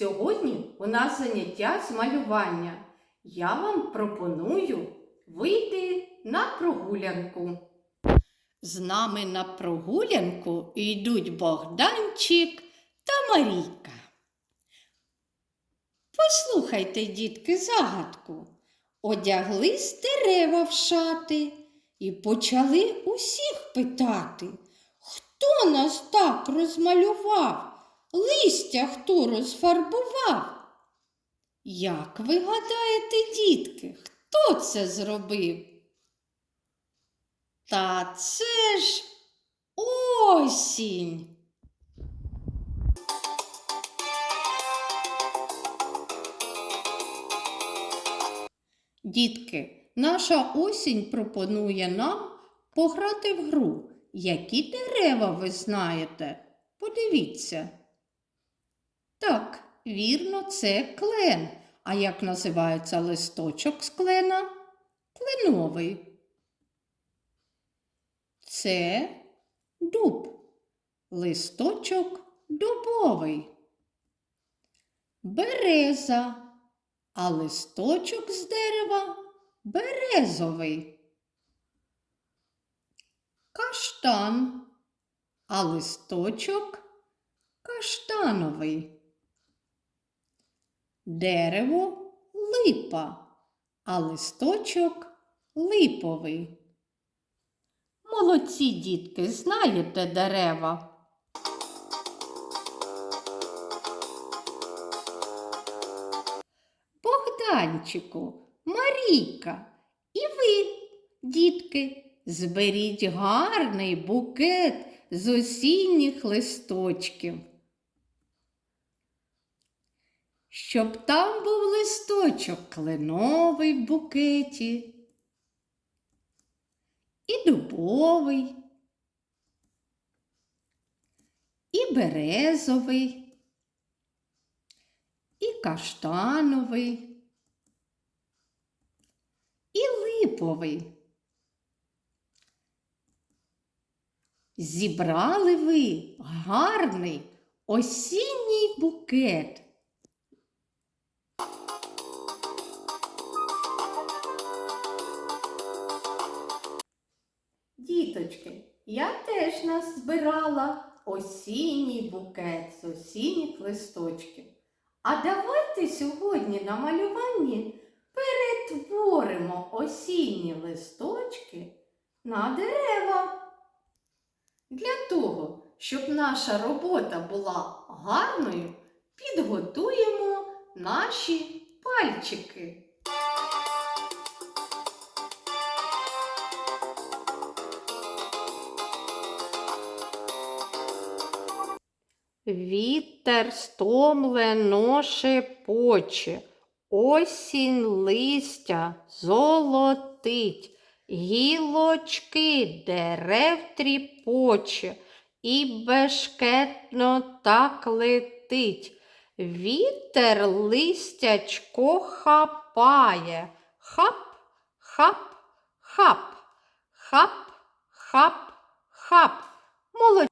Сьогодні у нас заняття з малювання. Я вам пропоную вийти на прогулянку. З нами на прогулянку йдуть Богданчик та Марійка. Послухайте, дітки, загадку. Одяглись дерева в шати і почали усіх питати, хто нас так розмалював? Листя хто розфарбував? Як ви гадаєте, дітки, хто це зробив? Та це ж осінь. Дітки, наша осінь пропонує нам пограти в гру. Які дерева ви знаєте? Подивіться. Так, вірно, це клен. А як називається листочок з клена? Кленовий. Це дуб. Листочок дубовий. Береза. А листочок з дерева березовий. Каштан. А листочок каштановий. Дерево липа, а листочок липовий. Молодці дітки, знаєте дерева. Богданчику, Марійка, і ви, дітки, зберіть гарний букет з осінніх листочків. Щоб там був листочок кленовий в букеті, і дубовий, і березовий, і каштановий, і липовий. Зібрали ви гарний осінній букет. Діточки, я теж нас збирала осінній букет з осінніх листочків. А давайте сьогодні на малюванні перетворимо осінні листочки на дерева. Для того, щоб наша робота була гарною, підготуємо наші пальчики. Вітер стомлено шепоче, осінь листя золотить, гілочки дерев тріпоче, і бешкетно так летить. Вітер листячко хапає, хап, хап, хап, хап, хап, хап. Молодці.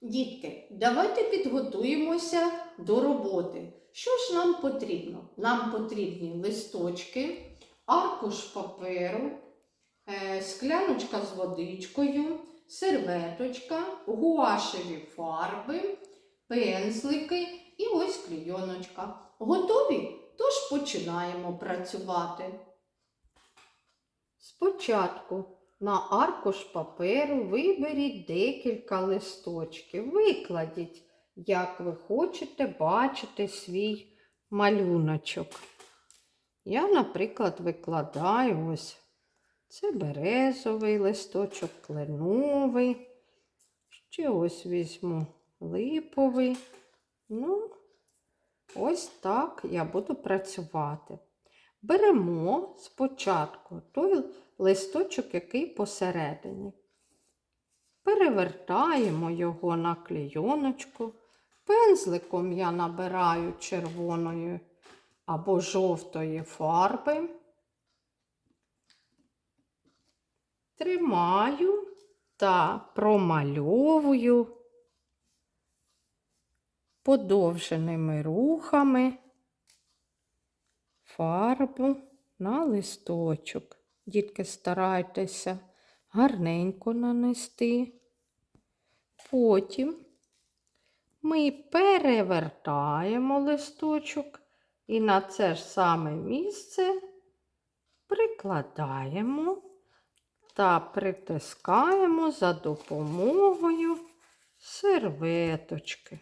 Дітки, давайте підготуємося до роботи. Що ж нам потрібно? Нам потрібні листочки, аркуш паперу, е, скляночка з водичкою, серветочка, гуашеві фарби, пензлики і ось клійоночка. Готові? Тож починаємо працювати. Спочатку на аркуш паперу виберіть декілька листочків, викладіть, як ви хочете бачити свій малюночок. Я, наприклад, викладаю ось це березовий листочок, кленовий. Ще ось візьму липовий. Ну, ось так я буду працювати. Беремо спочатку той листочок, який посередині. Перевертаємо його на клійоночку. Пензликом я набираю червоної або жовтої фарби. Тримаю та промальовую подовженими рухами фарбу на листочок. Дітки, старайтеся гарненько нанести. Потім ми перевертаємо листочок і на це ж саме місце прикладаємо та притискаємо за допомогою серветочки.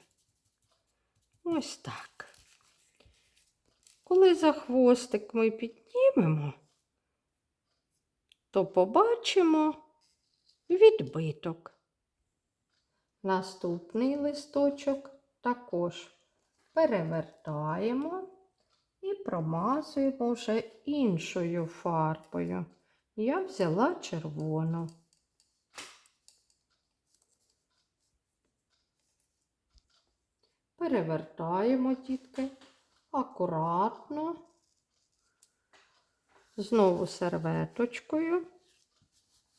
Ось так. Коли за хвостик ми піднімемо, то побачимо відбиток. Наступний листочок також перевертаємо і промазуємо вже іншою фарбою. Я взяла червону. Перевертаємо дітки акуратно, знову серветочкою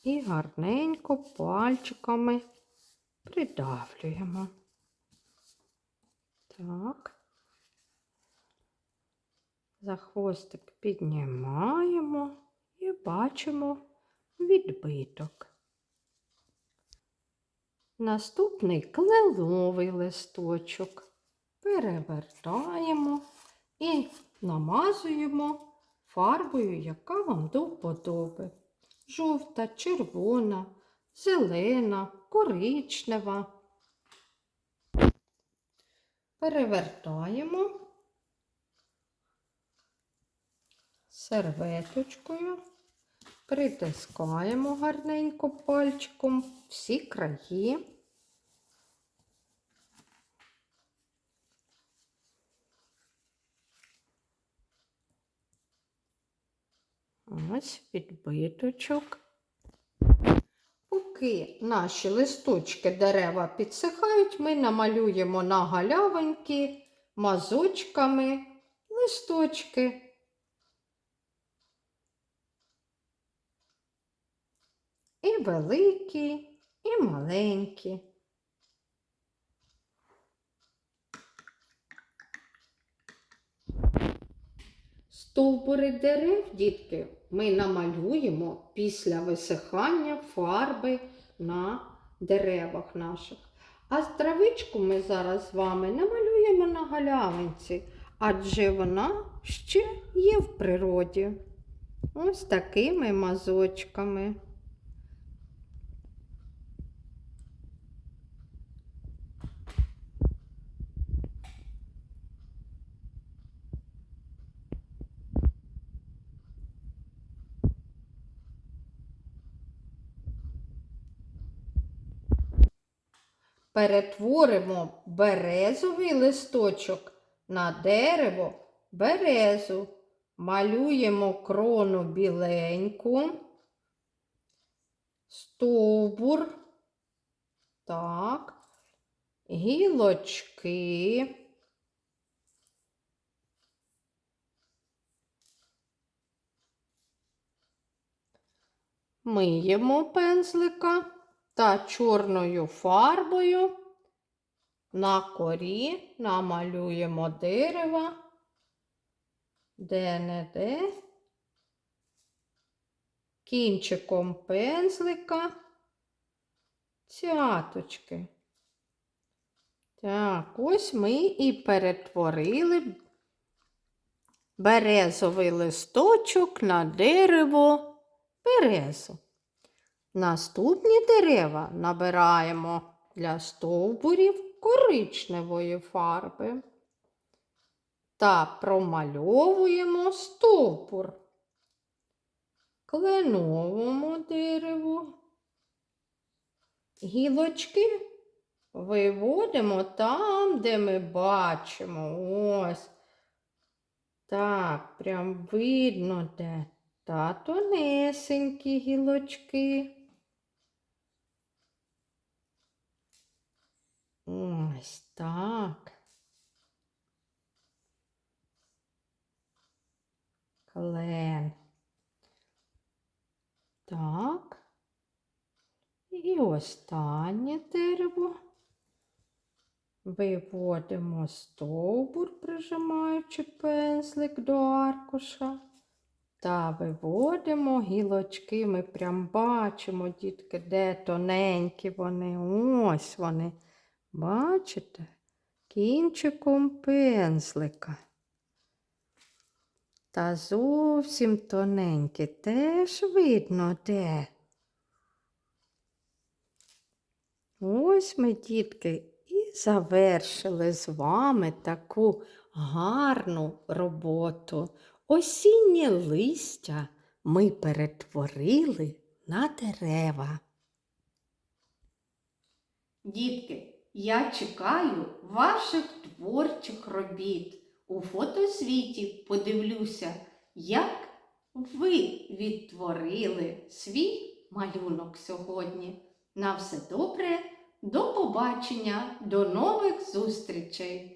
і гарненько пальчиками придавлюємо. Так. За хвостик піднімаємо і бачимо відбиток. Наступний кленовий листочок перевертаємо і намазуємо фарбою, яка вам до вподоби. Жовта, червона, зелена, коричнева. Перевертаємо серветочкою, притискаємо гарненько пальчиком всі краї. Ось відбиточок. Поки наші листочки дерева підсихають, ми намалюємо на галявинки мазочками листочки. І великі, і маленькі. Стовбури дерев, дітки, ми намалюємо після висихання фарби на деревах наших. А травичку ми зараз з вами намалюємо на галявинці, адже вона ще є в природі. Ось такими мазочками. Перетворимо березовий листочок на дерево березу. Малюємо крону біленьку, стовбур, так, гілочки. Миємо пензлика та чорною фарбою на корі намалюємо дерева, де-не-де, кінчиком пензлика, цяточки. Так, ось ми і перетворили березовий листочок на дерево березу. Наступні дерева набираємо для стовбурів коричневої фарби та промальовуємо стовбур. Кленовому дереву. Гілочки виводимо там, де ми бачимо. Ось. Так, прям видно де. Та тонесенькі гілочки. Ось так. Клен. Так. І останнє дерево. Виводимо стовбур, прижимаючи пензлик до аркуша. Та виводимо гілочки. Ми прям бачимо, дітки, де тоненькі вони. Ось вони. Бачите? Кінчиком пензлика. Та зовсім тоненькі теж видно де. Ось ми, дітки, і завершили з вами таку гарну роботу. Осіннє листя ми перетворили на дерева. Дітки, я чекаю ваших творчих робіт. У фотосвіті подивлюся, як ви відтворили свій малюнок сьогодні. На все добре, до побачення, до нових зустрічей!